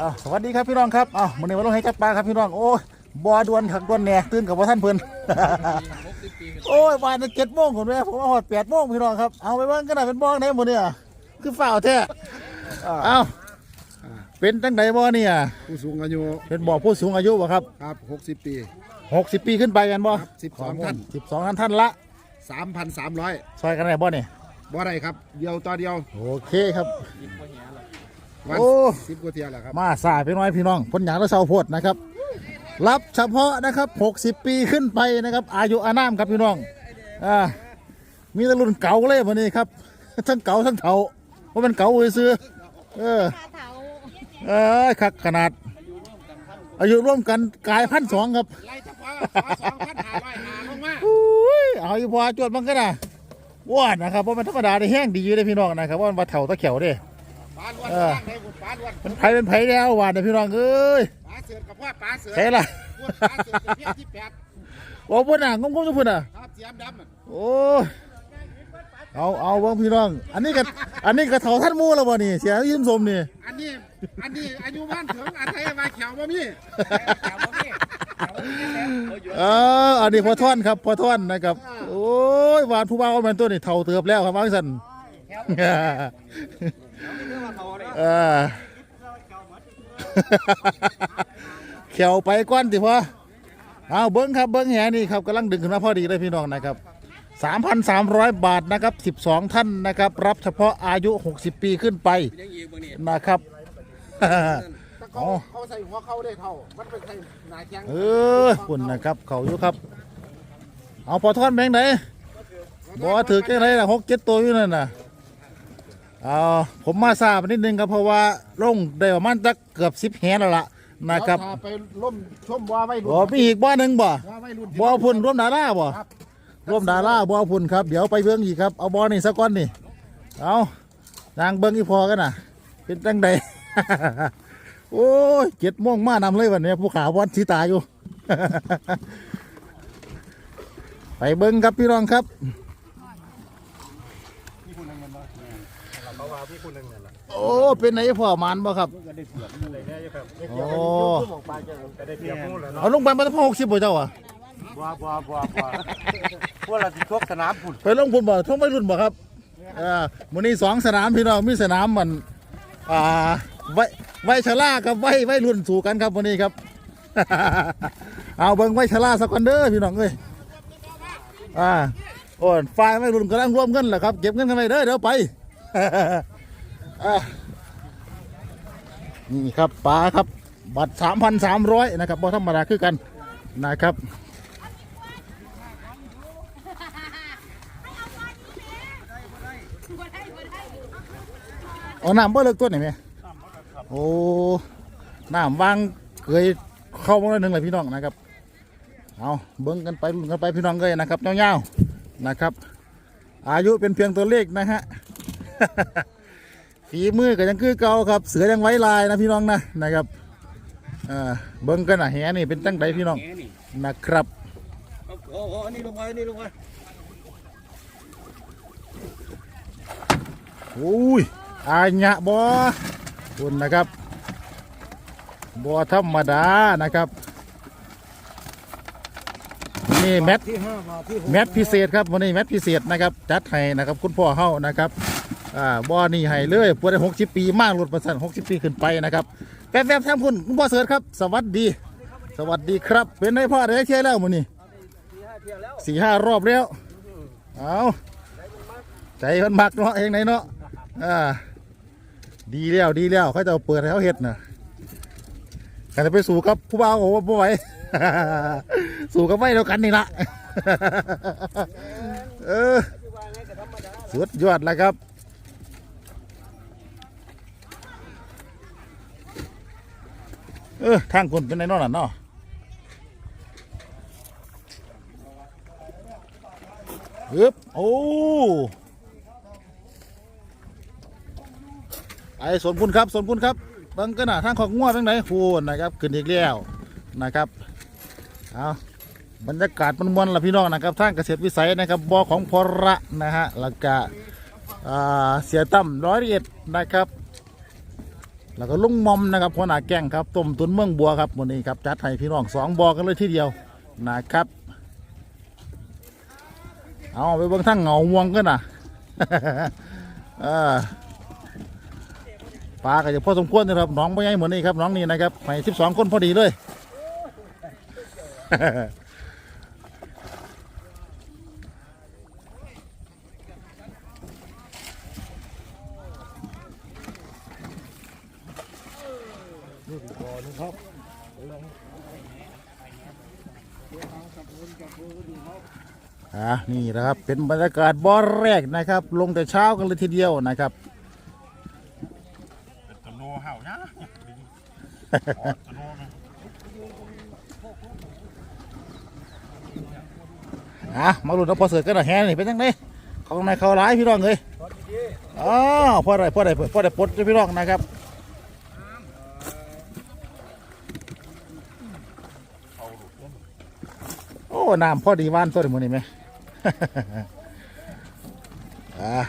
อ้าวสวัสดีครับพี่น้องครับอ้าวมื้อนี้มาลงให้จับปลาครับพี่น้องโอ้ยบ่อดวนขักดวนแหน่ตื่นกับบ่ท่านเพิ่น โอ้ยวันเจ็ดโมงคนแม่ผมมาหอดแปดโมงพี่น้องครับเอาไปเบิ่งกันหน่อยเป็นบ่อไหนหมดเนี่ยคือฝ้าวแท้เอ้าเป็นจังไดบ่เนี่ยผู้สูงอายุเป็นบ่อผู้สูงอายุบ่ครับครับ 60 ปี 60 ปีขึ้นไปกันบ่ครับ12ท่าน12ท่านท่านละ 3,300ซอยกันได้บ่เนี่ยบ่ได้ครับเดียวต่อเดียวโอเคครับ วันโอ้ สิบกว่าเที่ยวแหละครับมาสายไปน้อยพี่น้องพ้นหยางและเสาโพดนะครับ รับเฉพาะนะครับ 60 ปีขึ้นไปนะครับ อายุอานามครับพี่น้องอ่ามีแต่รุ่นเก่าเลยวันนี้ครับ ทั้งเก่าทั้งเฒ่าว่ามันเก่าเลยซื้อเออเออคักขนาด อายุร่วมกันกลายพันสองครับไล่เฉพาะ2,500หาลงมาอุ้ยเอาอยู่พอจวดมันก็นะว้านนะครับเพราะมันธรรมดาได้แห้งดีอยู่เลยพี่น้องนะครับว่ามันว่าเถ่าตะเขียวเด้ปลาล้วน เออล่างให้คุณปลาล้วนมันไผเป็นไผแล้วหวานเด้อพี่น้องเอ้ยปลาเสือกับพ่อปลาเสือใช่ล่ะพวกปลาเสือเป็นเพี้ยที่แปดโอ้พุ่นอะงงๆทุกพุ่นอะครับเสียมดำอะโอ้ยเอาเอาเบิ่งพี่น้อง อันนี้ก็อันนี้ก็เท่าท่านหมูแล้วบ่นี่เสียยิ้มสมนี่ อันนี้ อันนี้อายุบ้านถึงอันไทยมาเขียวบ่มีเอออันนี้พอท่อนครับพอท่อนนะครับ โอ้ยหวานผู้บ่าวก็แม่นตัวนี่เท่าเติบแล้วครับว่าซั่น เออเขียวไปก้อนติพอเอาเบิ้งครับเบิ้งแหนี่ครับกำลังดึงขึ้นมาพอดีเลยพี่น้องนะครับ 3,300 บาทนะครับ 12 ท่านนะครับ รับเฉพาะอายุ 60 ปีขึ้นไปนะครับแต่เขาเขาใส่หัวเขาได้เท่า มันเป็นใส่หนาแข้งเออคุณนะครับ เขาอยู่ครับ เอาพอทอนแบงค์ไหนบอกว่าถือแค่ไหนละหกเจ็ดตัวอยู่นั่นน่ะ เอาผมมาทราบนิดนึงครับเพราะว่าลงได้ประมาณสักเกือบสิบแหนแล้วล่ะนะครับเดี๋ยวพาไปล่มชมบัวไว้รุ่บ่มีอีกบ่อหนึ่งบ่บัวไว้รุ่นบ่อพุ่นร่วมดาราบ่ครับร่วมดาราบ่อพุ่นครับเดี๋ยวไปเบิ้งอีกครับเอาบ่อนี่สักก้อนนี่เอานางเบิ้งอีพอกันน่ะ เป็นจังใด โอ้ยเจ็ดโมงมานำเลยวันนี้ผู้ขาววันสีตาอยู่ ไปเบิ้งครับพี่น้องครับ โอ้เป็นไหนพ่อหมันบ่ครับโอ้เอาลงไปมาตั้งหกสิบบ่เจ้าอะบัวบัวบัวบัวพวกเราจะชกสนามผุนไปลงพุ่นบ่ท่องไปรุ่นบ่ครับอ่ามื้อนี้สองสนามพี่น้องมีสนามมันอ่าไว้ไว้ชะล่ากับไว้ไว้รุ่นสู่กันครับวันนี้ครับ เอาเบิ่งไว้ชะล่าสักคนเด้อพี่น้องเอ้ยอ่าโอ้ยฝ่ายไว้รุ่นกำลังรวมเงินแหละครับ เก็บเงินกันไปเด้อเดี๋ยวไปอ่า นี่ครับปลาครับ บัตรสามพันสามร้อยนะครับบ่ธรรมดาคือกันนะครับเอาน้ำบ่เลิกตัวไหนไหมโอ้น้ำวางเคยเข้ามาแล้หนึ่งเลยพี่น้องนะครับ เอาเบิ้งกันไปลุ้นกันไปพี่น้องเลยนะครับเงาวๆนะครับ อายุเป็นเพียงตัวเลขนะฮะ ฝีมือก็ยังคือเก่าครับ เสือยังไว้ลายนะพี่น้องนะนะครับอ่าเบิ้งกันนะแหนี่เป็นตั้งใดพี่น้องนะครับโอ้โหอันนี้ลงมาอันนี้ลงมาอุ้ยอาญะบอคุณนะครับบอธรรมดานะครับนี่แมทที่ห้ามาที่หกแมทพิเศษครับวันนี้แมทพิเศษนะครับจัดให้นะครับคุณพ่อเฮานะครับ อ่าบอนี่ให้เลยปวดได้หกสิบปีมากรถประสันหกสิบปีขึ้นไปนะครับแป๊บๆท่านคุณคุณพ่อเสิร์ชครับ สวัสดี สวัสดีครับ เป็นไงพ่อได้เที่ยวแล้วมื้อนี้สี่ห้ารอบแล้วเอาใจมันมักเนาะเองไหนเนาะอ่าดีแล้วดีแล้วเขาจะเอาเปิดให้เขาเห็ดนะกันจะไปสู่กับผู้บ่าวโอ้โหบ่ไหวสู่กับไม่แล้วกันนี่ละเออสุดยอดแล้วครับ เออ ทางคนเป็นไงนอนน่ะเนาะอึบโอ้ไอ้สวนคุณครับสวนคุณครับบังกันนะทางของงัวเป็นไหนคูณนะครับขึ้นอีกแล้วนะครับเอาบรรยากาศมันมวนละพี่น้องนะครับทางเกษตรวิสัยนะครับบอของพระนะฮะแล้วก็อ่าเสียตั้มร้อยเอ็ดนะครับ แล้วก็ลุงมอมนะครับหัวหน้าแก๊งครับต้มตุนเมืองบัวครับวันนี้ครับจัดให้พี่น้องสองบอกันเลยทีเดียวนะครับ เอาไปเบิ่งทั้งเหงาม่วงกันนะปลาก็จะพอสมควรนะครับน้องไม่ใหญ่เหมือนนี้ครับน้องนี่นะครับไปสิบสองคนพอดีเลย อ่านี่นะครับเป็นบรรยากาศบอแรกนะครับ ลงแต่เช้ากันเลยทีเดียวนะครับตโนเห่านะตะโนนะอะมาลุ้นเอาพอเสือกันหน่อยแฮนี่เป็นยังไงขาในเขาร้ายพี่น้องเลยอ๋อพ่อได้พ่อได้พ่อได้ปดให้พี่น้องนะครับโอ้ น้ำพ่อดีว่านตัวนี้มันนี่ไหมอะ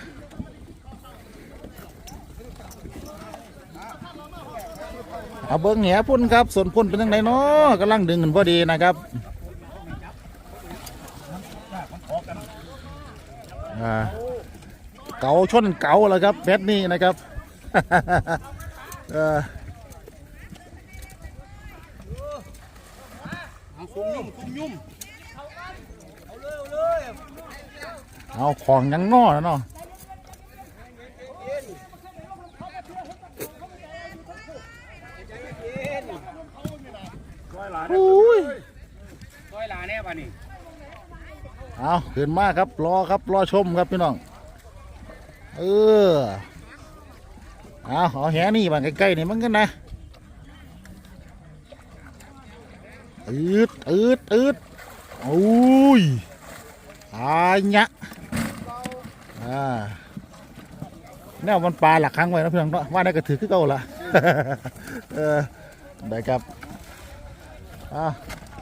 เอาเบิ้งแหพุ่นครับส่วนพุ่นเป็นยังไงเนาะกำลังดึงกันพอดีนะครับเก๋าชนเก๋าแล้วครับแบทนี้นะครับเออเอาคุ้มยุ่มคุ้มยุ่ม เอาของยังง้อนะเนาะอุ้ยร้อยลาแน่ป่ะนี่เอาขึ้นมาครับ รอครับ รอชมครับพี่น้อง เออ เอาเอาแหนี่มาใกล้ๆนี่มันกันนะอืดอืดอืดอุ้ยอาญะ อ่าแนวมันปลาหลักครั้งไว้นะพี่องเนาะว่าได้ก็ถือขึ้นเก่าละเออได้ครับอ่า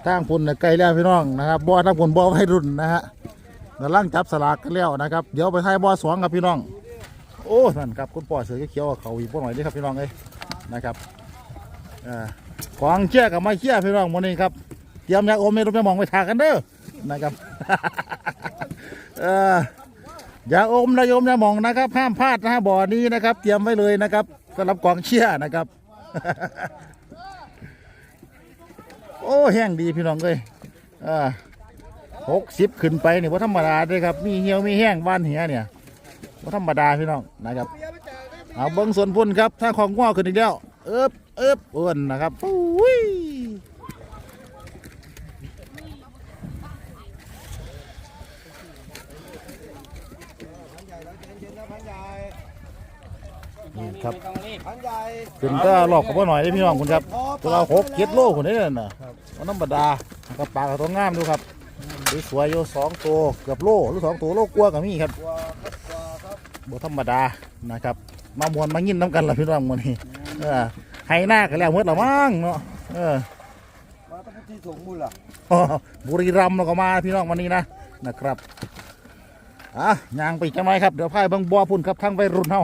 ทางพุ่นน่ะใกลแล้วพี่น้องนะครับบ่อทางพุ่นบ่อให้รุ่นนะฮะกำลังจับสลากกันแล้วนะครับเดี๋ยวไปท้ายบ่อสองครับพี่น้อง โอ้นั่นครับคุณป่อเสือเขียวๆเขาอีกบ่หน่อยเด้อครับพี่น้องเอ้ยนะครับอ่ากองเชี่ยกับไม่เชี่ยพี่น้องวันนี้ครับเตรียมยาอมไม่รู้จะมองไปทากันเด้อนะครับ เออ อย่าอมนะโยมอย่ามองนะครับ ห้ามพลาดนะฮะบ่อนี้นะครับ เตรียมไว้เลยนะครับสำหรับกองเชียร์นะครับ โอ้แห้งดีพี่น้องเลยอ่าหกสิบขึ้นไปนี่ว่าธรรมดาเลยครับ มีเหี่ยวมีแห้งบ้านเหียเนี่ยว่าธรรมดาพี่น้องนะครับเอาเบิ้งส่วนพุ่นครับ ถ้าของง้อขึ้นอีกแล้วเอิบเอิบอ้วนนะครับอุ้ย นี่ครับพันใหญ่ขึ้นก็หลอกกับพ่อหน่อยได้พี่น้องคุณครับตัวเราหกเจ็ดโลคนนี้น่ะมันธรรมดากับปลากกับตัวงามดูครับสวยๆอยู่สองตัวเกือบโลหรือสองตัวโลกลัวากับมีครับกว่าครับกว่าครับบ่ธรรมดานะครับ มามวนมายินน้ำกันละพี่น้องมื้อนี้เออให้หน้ากันแล้วเมื่อละมั้งเนาะเออมาตั้งที่ถุงมูลล่ะบุรีรัมย์เราก็มาพี่น้องวันนี้นะนะครับ อะย่างไปจังไหมครับเดี๋ยวพายบังบัวพุ่นครับทั้งวัยรุ่นเฮา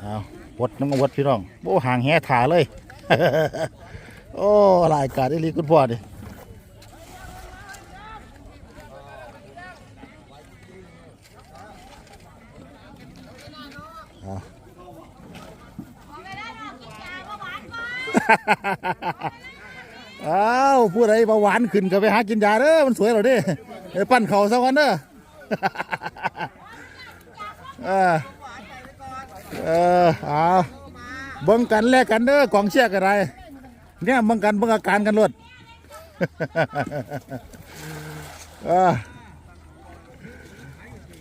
เอาวดน้องวดพี่น้องโอ้ห่างแห่ถาเลย โอ้รายการได้ลีคุณพ่อดิ อ้าวผู้ใดเบานขึ้นก็ไปหากินยาเด้อมันสวยเหรอเด้ไปปั้นเขาสักวันเด้อเออเออเอาเบิ่งกันแลกกันเด้อกองเชียร์กันไรเนี่ยเบิ่งกันเบิ่งอาการกันรวดเออ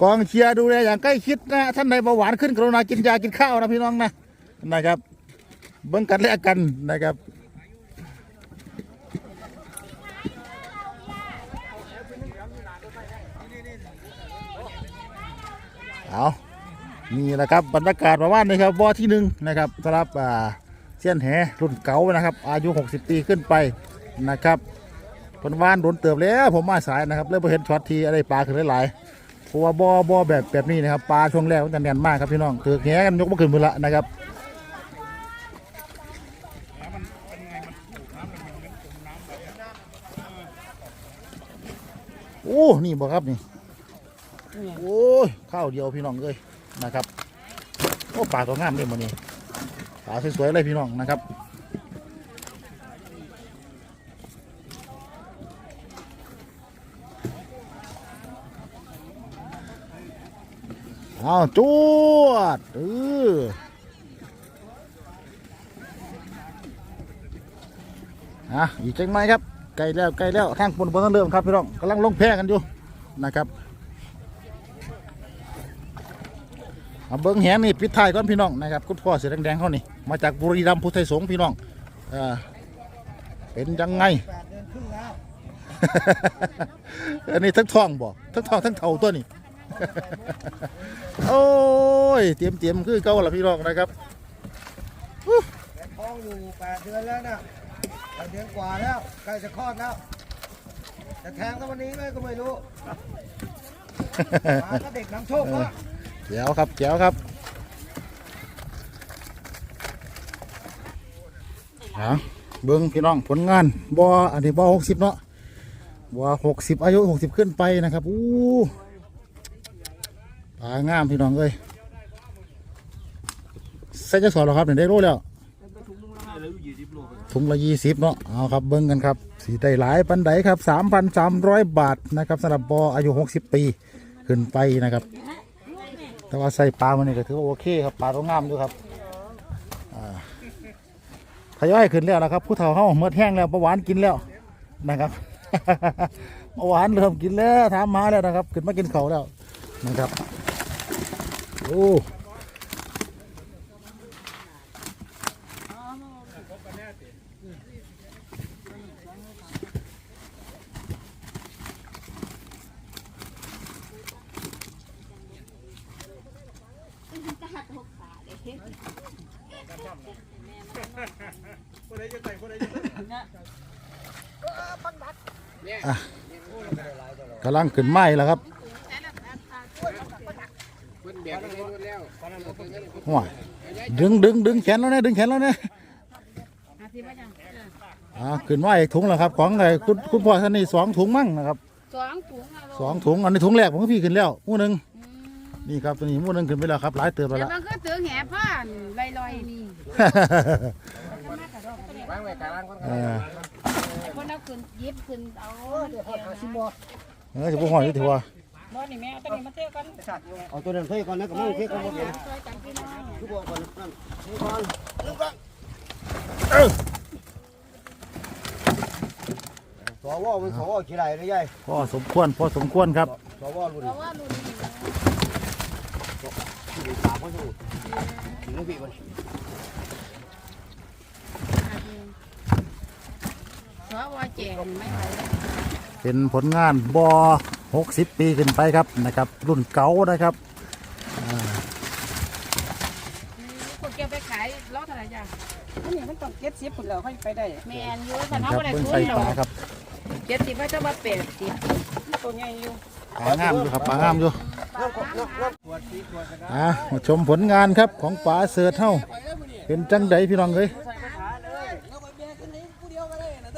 กองเชียร์ดูแลอย่างใกล้ชิดนะท่านใดเบาหวานขึ้นกรุณากินยากินข้าวนะพี่น้องนะนะครับ เบิ่งกันแลกกันนะครับ เอานี่แหละครับบรรยากาศประมาณนี้ครับวอที่หนึ่งนะครับสำหรับอ่าเสี้ยนแหรุ่นเก่านะครับ อายุ 60 ปีขึ้นไปนะครับเพิ่นวานโดนเติบแล้วผมมาสายนะครับเลยบ่เห็นช็อตทีอะไรปลาขึ้นหลายๆเพราะว่าบ่บ่แบบแบบนี้นะครับปลาช่วงแรกมันจะแน่นมากครับพี่น้องถือแหกันยกบ่ขึ้นมือละนะครับโอ้นี่บ่ครับนี่ โอ้ยข้าวเดียวพี่น้องเอ้ยนะครับโอ้ปลาตัวงามเลยมื้อนี้ปลาสวยๆเลยพี่น้องนะครับเอาจวดเอออะอีกจังไหมครับใกลแล้วใกลแล้วทางบนบนต้องเริ่มครับพี่น้องกำลังลงแพกันอยู่นะครับ เอาเบิ้งแหนนี่ปิดท้ายก่อนพี่น้องนะครับคุณพ่อเสือแดงๆเขานี่มาจากบุรีรัมย์พุทธไทยสงฆ์พี่น้องเอ่าเป็นยังไง อันนี้ทั้งทองบ่ทั้งทองทั้งเท่าตัวนี่ โอ้ยเตรียมเตรียมคือเก่าละพี่น้องนะครับท้องอยู่แปดเดือนแล้วนะแปดเดือนกว่าแล้วใกล้จะคลอดแล้วจะแทงกันวันนี้ไหมก็ไม่รู้มาก็เด็กนำโชค ก็แจ๋วครับแจ๋วครับเอาเบิ้งพี่น้องผลงานบ่อันนี้บ่หกสิบเนาะบ่หกสิบอายุหกสิบขึ้นไปนะครับอู้ปลางามพี่น้องเอ้ยใส่จะสอนหรอครับเนี่ยได้รู้แล้วถุงละยี่สิบเนาะเอาครับเบิ้งกันครับสีได้หลายปันไดครับสามพันสามร้อยบาทนะครับสำหรับบออายุหกสิบปีขึ้นไปนะครับ แต่ว่าใส่ปลามันนี่ก็ถือว่าโอเคครับปลาก็งามด้วยครับทยอยขึ้นแล้วนะครับ ผู้เฒ่าเฮาเมื่อแห้งแล้วประหวานกินแล้วนะครับประหวานเริ่มกินแล้วถามมาแล้วนะครับ ขึ้นมากินเขาแล้วนะครับโอ้ กำลังขึ้นไม้แล้วครับว้ายดึงดึงดึงแขนแล้วเนี่ยดึงแขนแล้วเนี่ยอ่าขึ้นไม้อีกถุงแล้วครับ ของไอ้คุณคุณพ่อท่านนี่สองถุงมั่งนะครับสองถุงอะลูกสองถุงอันนี้ถุงแรกผมก็พี่ขึ้นแล้วหมู่หนึ่งนี่ครับตัวนี้หมู่หนึ่งขึ้นไปแล้วครับหลายเติบไปเดี๋ยแล้ววมันก็ถือแหผ้านลอยๆนี่เออคนเอา ขึ้นยิบขึ้นเอาเดี๋ยวเอาสิบเออจะพูดหอยอยู่ถือว่าบ่นี่แม่เอาตัวนี้มาเที่ยวกันเอาตัวนั้นเทก่อนนะกับมั่งเทก่อนหมดเลยช่วยกันพี่น้องทุกบอกก่อนนั่นเทก่อนลึกก่อนสวมันสวขี้ไรเลยยายพอสมควรพอสมควรครับสวรุ่นเพราะว่ารุ่นนี้ที่สามเขาจะถึงลูกพี่มัน เพราะว่าแจงไม่ไหวแล้วเป็นผลงานบอ60 ปีขึ้นไปครับนะครับ รุ่นเก่านะครับคนเกี่ยวไปขายล้อเท่าไหร่จ้ะอันนี้มันต้องเก็บสิบผุนแล้วค่อยไปได้แม่นอยู่แต่นะน้องครับบ่ได้เบิ่งทุนใส่หรปอลากครับเจ็ดสิบไว้จะมาแปดสิบตัวใหญ่อยู่ปลางามอยู่ครับปลางามอยู่น้ำน้ำน้ำขวดสีขวดกระดาษอะมาชมผลงานครับของป๋าเสือเท่า เป็นจังไดพี่น้องเอ้ย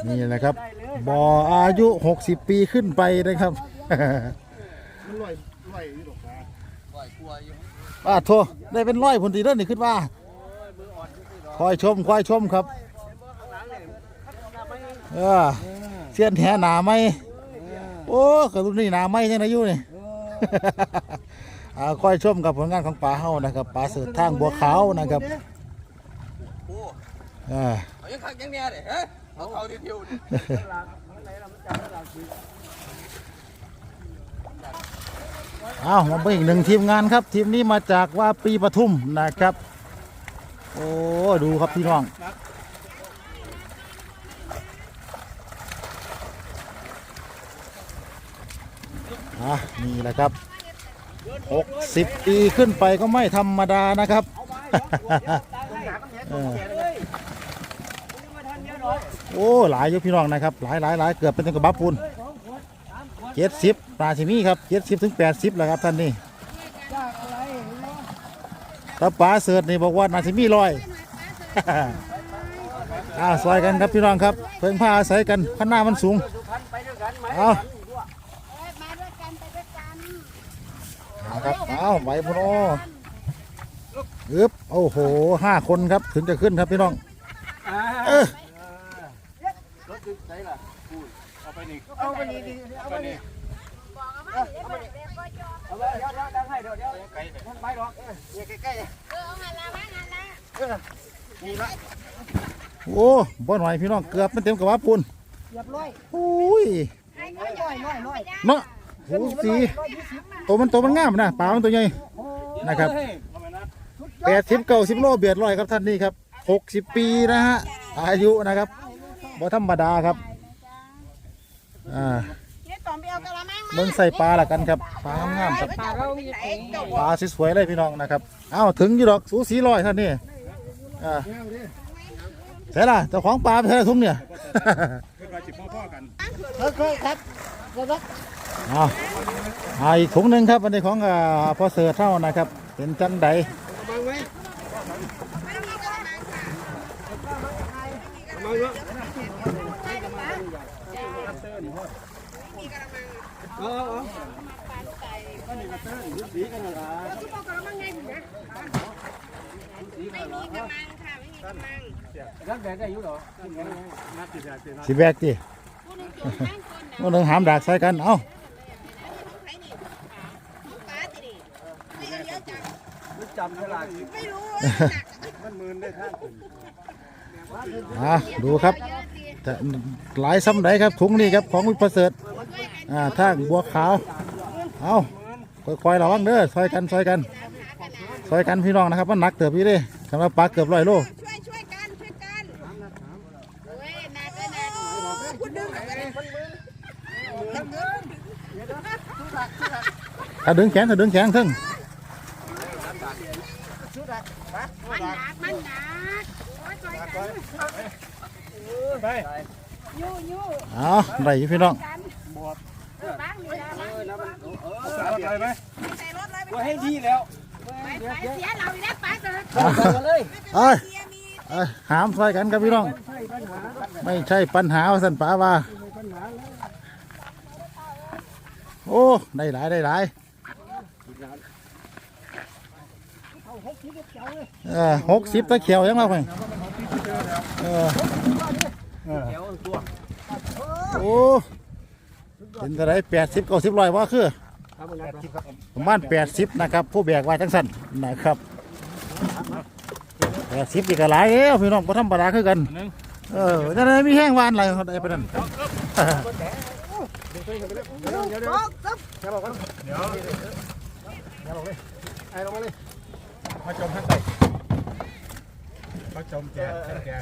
นี่นะครับบออายุ 60 ปีขึ้นไปนะครับป้าโทได้เป็นร้อยผลตีเด้อนี่ขึ้นว่าคอยชมคอยชมครับเออเสียนแหหนาไหมโอ้กระตุ้นนี่หนาไหมยังไงอยู่นี่อ่าคอยชมกับผลงานของป่าเฮานะครับป่าเสือทางบัวขาวนะครับอ่าเอายังคักยังแน่เด้ฮะ เอาเขาเดียวๆนี่เอามาเป็นอีกหนึ่งทีมงานครับ ทีมนี้มาจากว่าปีปทุมนะครับ โอ้ดูครับพี่น้องอะนี่แหละครับ 60 ปีขึ้นไปก็ไม่ธรรมดานะครับ โอ้หลายอยู่พี่น้องนะครับหลายหลายหลายเกือบเป็นกระบะปูนเจ็ดสิบปลาชิมีครับเจ็ดสิบถึงแปดสิบแหละครับท่านนี่ถ้าปลาเสิร์ตนี่บอกว่านาชิมีลอยอ้าซอยกันครับพี่น้องครับ เพิ่งผ้าอาศัยกันพันหน้ามันสูงเอาเอาด้วยกันไปด้วยอาครับเอาไหวพุนออึบโอ้โหห้าคนครับถึงจะขึ้นครับพี่น้องเออ รถใส่ล่ะพูด เอาไปนี่เอาไปนี่ดิเอาไปนี่เอาไปเดี๋ยวเดี๋ยวดังให้เดี๋ยวเดี๋ยวไกลแต่มันไปหรอกเออเนี่ยใกล้ๆเออเอาหันละมาหันละเออนี่ละโอ้บ่หน่อยพี่น้องเกือบมันเต็มกับว่าปูนเรียบร้อยอุ้ยน้อยน้อยน้อยเนาะโอ้สีตัวมันตัวมันงามนะปลามันตัวใหญ่นะครับแปดสิบเก้าสิบโลเบียดร้อยครับท่านนี่ครับหกสิบปีนะฮะอายุนะครับบ่ธรรมดาครับ อ่าเนี่ยตอมไปเอากระมังมาเบิ่งใส่ปลาละกันครับปลางามๆครับปลาสวยๆเลยพี่น้องนะครับเอ้าถึงอยู่ดอกสูสีร้อยท่านนี่อ่าใช่ล่ะเจ้าของปลาไปใช่ทุ่งเนี่ยเคยครับเอาอาอีกถุงหนึ่งครับอันนี้ของอ่าพ่อเสือเท่านะครับ เป็นจังใดบั มบังเนาะเอาเอาเอาไม่มีกระมังค่ะไม่มีกระมังรักแดดได้อยู่หรอนัดติดแดดติดนัดสิแบกจีผู้หนึงจุ่มข้างคนน่ะมันต้องหามดากใส่กัน เอ้าใครนี่ปลาติดิไม่เอาเยอะจังรู้จำเวลาไม่รู้ว่กมันมืนได้ท่านอ่าดูครับหลายซ้ำไหนครับถุงนี้ครับของวิประเสริฐ อ่าทางบัวขาว เอาค่อยๆระวังเด้อซอยกันซอยกันซอยกันพี่น้องนะครับมันหนักเติบพี่เด้สำหรับปลาเกือบร้อยโลช่วยช่วยกันช่วยกันโอ้ยหนักเลยนะคุณดึงเอาไปเลยถ้าดึงแขนถ้าดึงแขนทึ่งมันหนักมันหนักโอ้ยช่วยกันไปยู่ยู่เอาได้อยู่พี่น้อง กันบ้างนี่ละบ้างนี่บ้าง เอาไปไหม ใส่รถเลย ว่าให้ดีแล้วไปไปเสียเราอีกแล้วปลาเกิดกันเลยเอ้ยเสียมีเอ้ยหามซอยกันครับพี่น้อง ไม่ใช่ปัญหาว่าสันป๋าว่า โอ้ ได้หลายได้หลายเออหกสิบตะเขียวยังมาเพิ่งเออโอ้เป็นอะไรแปดสิบเก้าสิบร้อยว่าคือ ประมาณแปดสิบนะครับ ผู้แบกไว้จังสันนะครับแปดสิบอีกก็หลายเอ้วพี่น้องพอธรรมดาคือกัน เออจะได้มีแห้งหวานอะไรเขาได้ไปนั่นมาจมข้างใต้มาจมแก่แก่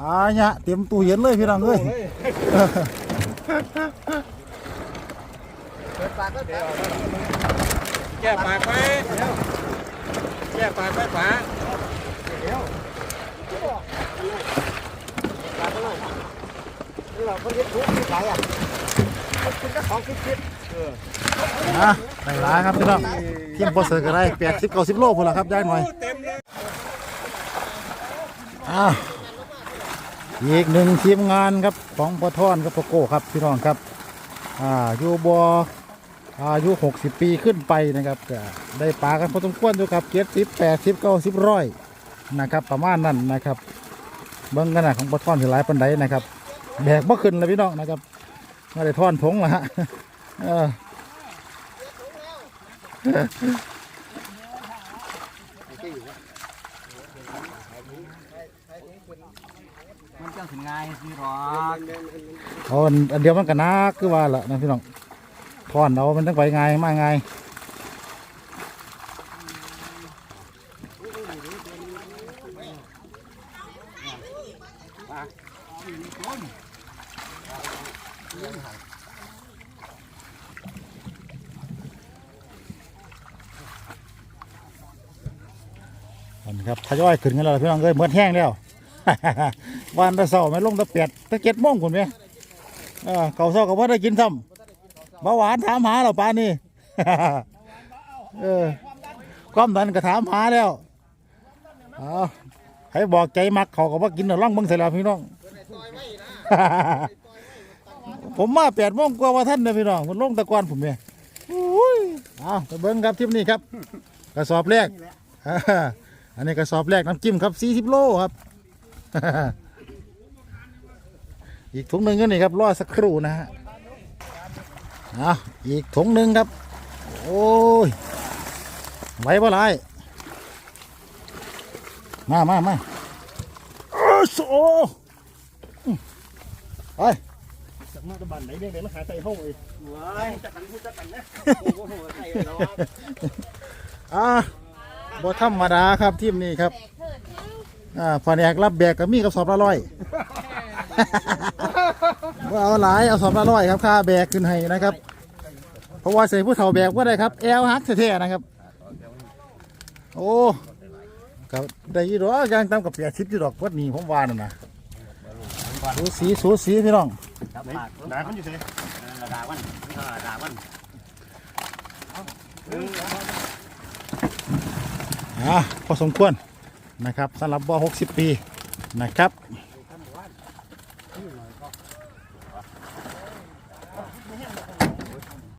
อ่าเนี่ยเตรียมตู้เย็นเลยพี่น้องเอ้ยแก่ปากไปแก่ปากไปป๋าเราก็เรียกทุกข์ขายอะคุณเจ้าของคิดคิดอะได้หลายครับพี่น้องเทียมพอเสือก็ได้แปดสิบเก้าสิบโลพอละครับได้หน่อยเต็มเลยอ่า อีกหนึ่งทีมงานครับของปอทอนกับปอโก้ครับพี่น้องครับอ่าอยู่บออายุหกสิบปีขึ้นไปนะครับได้ปลากันพอสมควรอยู่ครับเจ็ดสิบแปดสิบเก้าสิบร้อยนะครับ ประมาณนั้นนะครับเบิ้องกันนะของปอทอนสิหลายปันไดนะครับ แบกบ่ขึ้นเลยพี่น้องนะครับไม่ได้ท่อนทงละฮะ เออมันจังถึงง่ายสิหรอเอาอันอันเดียวมันก็นักคือว่าละนะพี่น้องทอนเอามันต้องไปไงายมาไงายนครับทยอยขึ้นกันแล้วพี่น้องเอ้ยเมื่อแห้งแล้ว วันตะเสาไม่ลงตะเปียดตะเก็ดโม่งคุณไหมเออเก่าเศร้ากับว่าได้กินซ้ำเบาหวานถามหาเราปานนี่เออความดันก็ถามหาแล้วอให้บอกใจมักเขาก็ว่ากินเอล่องเบิ่งใส่แล้วพี่น้องผมมาแปดโมงกว่าว่าท่านเนี่ยพี่น้องมันลงตะกอนผมเนี่ยอุ้ยเอาไปเบิ้งครับทิปนี้ครับกระสอบแรกอันนี้กระสอบแรกน้ำจิ้มครับสี่สิบโลครับ อีกถุงหนึ่งก็นี่ครับรอสักครู่นะฮะเอาอีกถุงหนึ่งครับ โอ้ยไหวบ่ไรมามามาโอ้โซอืมไปมาตะบันไหนเด้งเด้มาขายใส่ห้องเลยว้ายจัดกันพูดจัดกันนะโอ้โหใส่เราอ่าบ่ธรรมดาครับทีมนี้ครับ อ่าแผนกรับแบกก็มีกับสอบละร้อย ว่าเอาหลายเอาสอบละร้อยครับค่าแบกขึ้นให้นะครับ เพราะว่าใส่ผู้เฒ่าแบกว่าได้ครับแอลฮักแท้ๆนะครับ โอ้กับได้อยี่ดอกยางตามกับเปียชิดยี่ดอกวัดนี้ผมว่านั่นนะสูสีสูสีพี่น้องด่ามันอยู่เซ่ด่ามันด่ามันอ่าพอสมควรนะครับสำหรับบ่60 ปีนะครับ